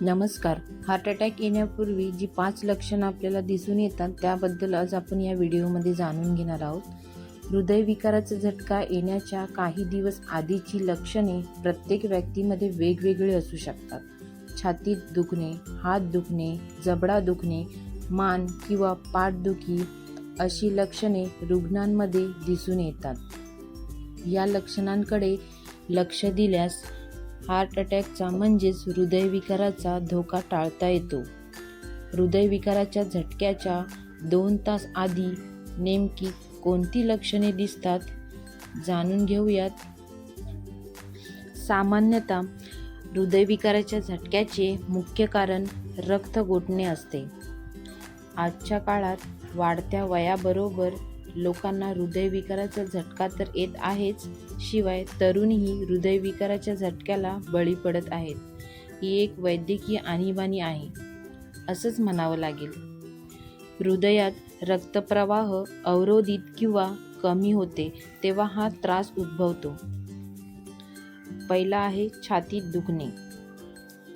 नमस्कार. Heart attack येण्यापूर्वी जी पाच लक्षणं आपल्याला दिसून येतात त्याबद्दल आज आपण या व्हिडिओमध्ये जाणून घेणार आहोत. हृदयविकाराचा झटका येण्याच्या काही दिवस आधीची लक्षणे प्रत्येक व्यक्तीमध्ये वेगवेगळी असू शकतात. छातीत दुखणे हात दुखणे जबडा दुखणे मान किंवा पाठदुखी अशी लक्षणे रुग्णांमध्ये दिसून येतात. या लक्षणांकडे लक्ष दिल्यास हार्ट अटॅकचा म्हणजेच हृदयविकाराचा धोका टाळता येतो. हृदयविकाराच्या झटक्याच्या दोन तास आधी नेमकी कोणती लक्षणे दिसतात जाणून घेऊयात. सामान्यतः हृदयविकाराच्या झटक्याचे मुख्य कारण रक्त गोठणे असते. आजच्या काळात वाढत्या वयाबरोबर लोकांना हृदयविकाराचा झटका तर येत आहेच शिवाय तरुणही हृदयविकाराच्या झटक्याला बळी पडत आहेत. ही एक वैद्यकीय आणीबाणी आहे असंच म्हणावं लागेल. हृदयात रक्तप्रवाह अवरोधित किंवा कमी होते तेव्हा हा त्रास उद्भवतो. पहिला आहे छातीत दुखणे.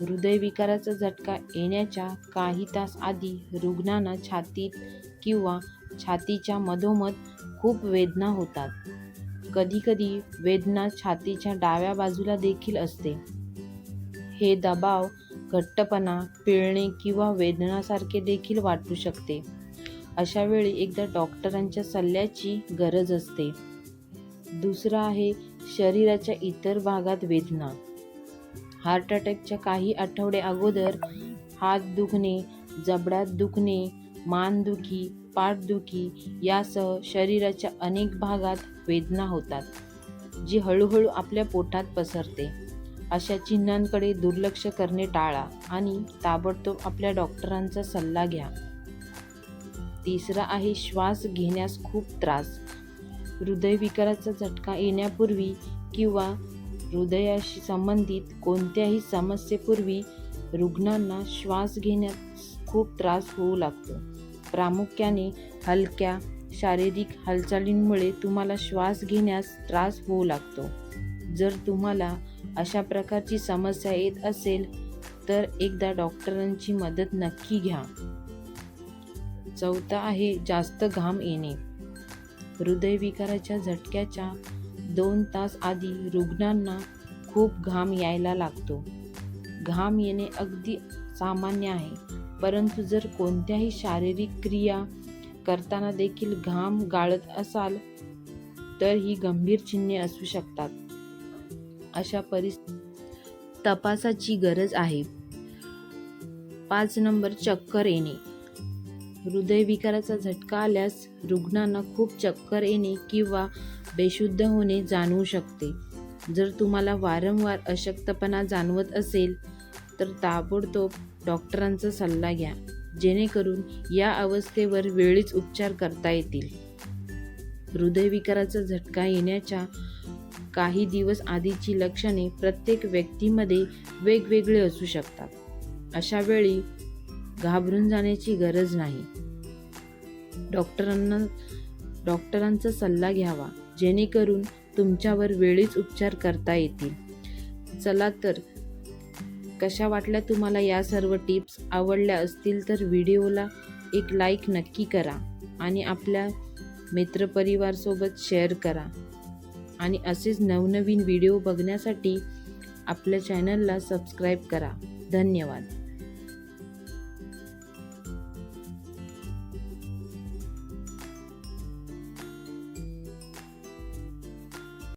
हृदयविकाराचा झटका येण्याच्या काही तास आधी रुग्णांना छातीत किंवा छातीच्या मधोमध खूप वेदना होतात. कधीकधी वेदना छातीच्या डाव्या बाजूला देखील असते. हे दबाव घट्टपणा पिळणे किंवा वेदनासारखे देखील वाटू शकते. अशा वेळी एकदा डॉक्टरांच्या सल्ल्याची गरज असते. दुसरं आहे शरीराच्या इतर भागात वेदना. हार्ट अटॅकच्या काही आठवडे अगोदर हात दुखणे जबड्यात दुखणे मानदुखी पाठदुखी यासह शरीराच्या अनेक भागात वेदना होतात जी हळूहळू आपल्या पोटात पसरते. अशा चिन्हांकडे दुर्लक्ष करणे टाळा आणि ताबडतोब आपल्या डॉक्टरांचा सल्ला घ्या. तिसरा आहे श्वास घेण्यास खूप त्रास. हृदयविकाराचा झटका येण्यापूर्वी किंवा हृदयाशी संबंधित कोणत्याही समस्येपूर्वी रुग्णांना श्वास घेण्यास खूप त्रास होऊ लागतो. प्रामुख्याने हलक्या शारीरिक हालचालींमुळे तुम्हाला श्वास घेण्यास त्रास होऊ लागतो. जर तुम्हाला अशा प्रकारची समस्या येत असेल तर एकदा डॉक्टरांची मदत नक्की घ्या. चौथा आहे जास्त घाम येणे. हृदयविकाराच्या झटक्याच्या दोन तास आधी रुग्णांना खूप घाम यायला लागतो. घाम येणे अगदी सामान्य आहे परंतु जर कोणत्याही शारीरिक क्रिया करताना देखील घाम गाळत असाल तर ही गंभीर चिन्हे असू शकतात. अशा परिस्थिती तपासाची गरज आहे. पाच नंबर चक्कर येणे. हृदयविकाराचा झटका आल्यास रुग्णांना खूप चक्कर येणे किंवा बेशुद्ध होणे जाणवू शकते. जर तुम्हाला वारंवार अशक्तपणा जाणवत असेल तर ताबडतोब डॉक्टरांचा सल्ला घ्या जेणेकरून या अवस्थेवर वेळीच उपचार करता येतील. हृदयविकाराचा झटका येण्याच्या काही दिवस आधीची लक्षणे प्रत्येक व्यक्तीमध्ये वेगवेगळे असू शकतात. अशा वेळी घाबरून जाण्याची गरज नाही. डॉक्टरांना डॉक्टरांचा सल्ला घ्यावा जेणेकरून तुमच्यावर वेळीच उपचार करता येतील. चला तर कशा वाटल्या तुम्हाला या सर्व टिप्स? आवडल्या असतील तर व्हिडिओला एक लाईक नक्की करा आणि आपल्या मित्रपरिवारसोबत शेअर करा. आणि असेच नवनवीन व्हिडिओ बघण्यासाठी आपल्या चॅनलला सबस्क्राईब करा. धन्यवाद.